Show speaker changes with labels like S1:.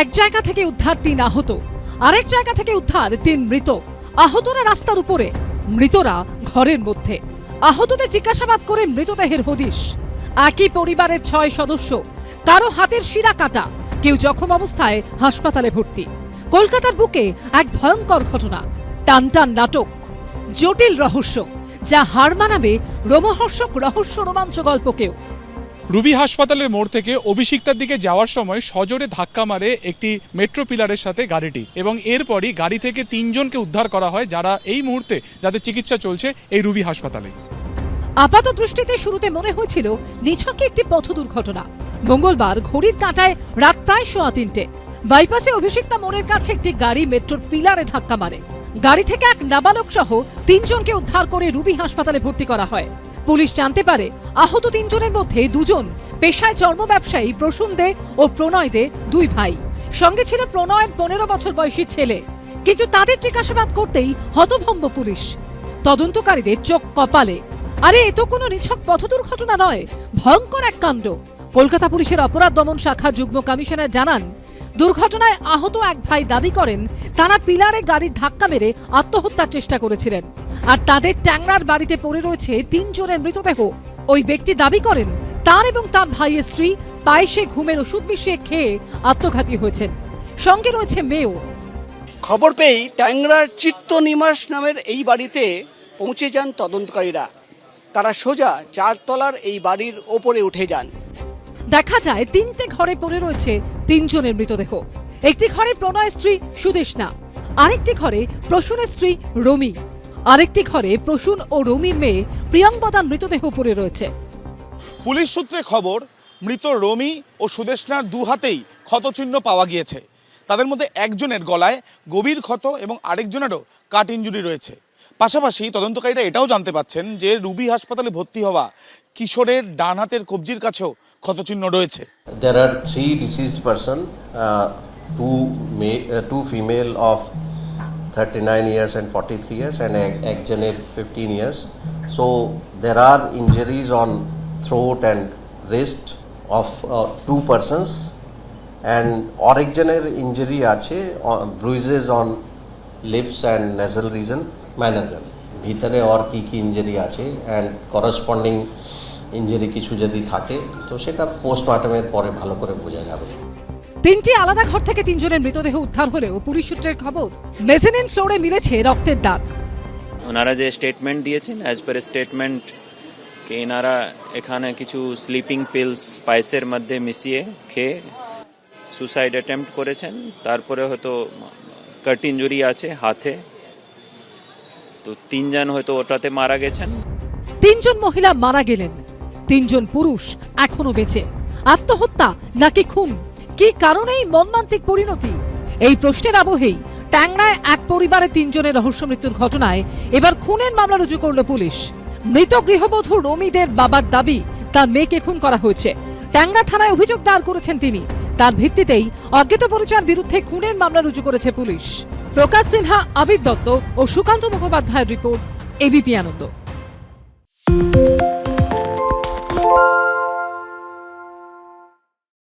S1: এক জায়গা থেকে উদ্ধার তিন আহত, আরেক জায়গা থেকে উদ্ধার তিন মৃত। আহতরা রাস্তার উপরে, মৃতরা ঘরের মধ্যে। আহতদের জিজ্ঞাসাবাদ করে মৃতদেহের হদিশ। একই পরিবারের ছয় সদস্য, কারও হাতের শিরা কাটা, কেউ জখম অবস্থায় হাসপাতালে ভর্তি। কলকাতার বুকে এক ভয়ঙ্কর ঘটনা টান টান নাটক। জটিল রহস্য, যা হার মানাবে রোমহর্ষক রহস্য রোমাঞ্চ গল্পকেও
S2: রুবি হাসপাতালের মোড় থেকে অভিষিক্তার দিকে যাওয়ার সময় সজোরে ধাক্কা মারে একটি মেট্রো পিলারের সাথে গাড়িটি এবং এরপরই গাড়ি থেকে তিনজনকে উদ্ধার করা হয় যারা এই মুহূর্তে যাদের চিকিৎসা চলছে এই রুবি হাসপাতালে।
S1: আপাত দৃষ্টিতে শুরুতে মনে হয়েছিল নিছকে একটি পথ দুর্ঘটনা। মঙ্গলবার ঘড়ির কাঁটায় রাত প্রায় সোয়া তিনটে। বাইপাসে অভিষিক্তা মোড়ের কাছে একটি গাড়ি মেট্রোর পিলারে ধাক্কা মারে। গাড়ি থেকে এক নাবালক সহ তিনজনকে উদ্ধার করে রুবি হাসপাতালে ভর্তি করা হয়। পুলিশ জানতে পারে আহত তিনজনের মধ্যে দুজন পেশায় চর্ম ব্যবসায়ী প্রসূন দে ও প্রণয় দে দুই ভাই। সঙ্গে ছিল প্রণয়ের পনেরো বছর বয়সী ছেলে। কিন্তু তাদের জিজ্ঞাসাবাদ করতেই হতভম্ব পুলিশ। তদন্তকারীদের চোখ কপালে। আরে, এ তো কোনো নিছক পথ দুর্ঘটনা নয়, ভয়ঙ্কর এক কাণ্ড। কলকাতা পুলিশের অপরাধ দমন শাখা যুগ্ম কমিশনার জানান, দুর্ঘটনায় আহত এক ভাই দাবি করেন, তারা পিলারে গাড়ির ধাক্কা মেরে আত্মহত্যার চেষ্টা করেছিলেন। আর তাদের ট্যাংরার বাড়িতে পড়ে রয়েছে তিনজনের মৃতদেহ। ওই ব্যক্তি দাবি করেন তার এবং তার ভাইয়ের স্ত্রী পায়েসে ঘুমের ওষুধ মিশিয়ে খেয়ে আত্মঘাতী হয়েছেন। সঙ্গে রয়েছে মেয়েও।
S3: খবর পেয়েই ট্যাংরার চিত্ত নিবাস নামের এই বাড়িতে পৌঁছে যান তদন্তকারীরা। তারা সোজা চারতলার এই বাড়ির ওপরে উঠে যান।
S1: দেখা যায় তিনটে ঘরে পড়ে রয়েছে তিনজনের মৃতদেহ। একটি ঘরে প্রণয়ের স্ত্রী সুদেশনা আরেকটি ঘরে প্রসূনের স্ত্রী রমি। আরেকটি ঘরে প্রসূন ও রমির মেয়ে প্রিয়ঙ্বদার মৃতদেহ পড়ে রয়েছে।
S4: পুলিশ সূত্রে খবর মৃত রমি ও সুদেশনার দু হাতেই ক্ষতচিহ্ন পাওয়া গিয়েছে। তাদের মধ্যে একজনের গলায় গভীর ক্ষত এবং আরেকজনেরও কাট ইঞ্জুরি রয়েছে। পাশাপাশি তদন্তকারীরা এটাও জানতে পাচ্ছেন যে রুবি হাসপাতালে ভর্তি হওয়া কিশোরের ডান হাতের কবজির কাছেও ক্ষতচিহ্ন রয়েছে।
S5: There are three deceased person, uh, two ma- uh, two female of 39 years and 43 years, and একজনের 15 years. So there are injuries on throat and wrist of uh, two persons, and আরেকজনের injury আছে uh, bruises on lips and nasal region, minor gun. ভিতরে আর কি কি injury আছে and corresponding injury কিছু যদি থাকে তো সেটা পোস্টমর্টমের পরে ভালো করে বোঝা যাবে
S1: তিনটি আলাদা ঘর থেকে তিনজনের মৃতদেহ উদ্ধার হলেও পুলিশ সূত্রের খবর মেজেনিন ফ্লোরে মিলেছে রক্তের দাগ।
S6: ওনারা যে স্টেটমেন্ট দিয়েছেন অ্যাজ পার স্টেটমেন্ট কে এনারা এখানে কিছু স্লিপিং পিলস পায়েসের মধ্যে মিশিয়ে খেয়ে সুসাইড অ্যাটেম্প্ট করেছেন। তারপরে হয়তো কাট ইঞ্জুরি আছে হাতে। তো তিনজন হয়তো ওটাতে মারা গেছেন।
S1: তিনজন মহিলা মারা গেলেন। তিনজন পুরুষ এখনও বেঁচে। আত্মহত্যা নাকি খুন? কি কারণেই মর্মান্তিক পরিণতি? এই প্রশ্নের আবহেই ট্যাংরায় এক পরিবারে তিনজনের রহস্য মৃত্যুর ঘটনায় এবার খুনের মামলা রুজু করল পুলিশ। মৃত গৃহবধূ রমিদের বাবার দাবি তার মেয়েকে খুন করা হয়েছে। ট্যাংরা থানায় অভিযোগ দায়ের করেছেন তিনি। তার ভিত্তিতেই অজ্ঞাত পরিচয়ের বিরুদ্ধে খুনের মামলা রুজু করেছে পুলিশ। প্রকাশ সিনহা আবিদ দত্ত ও সুকান্ত মুখোপাধ্যায়ের রিপোর্ট, এবিপি আনন্দ।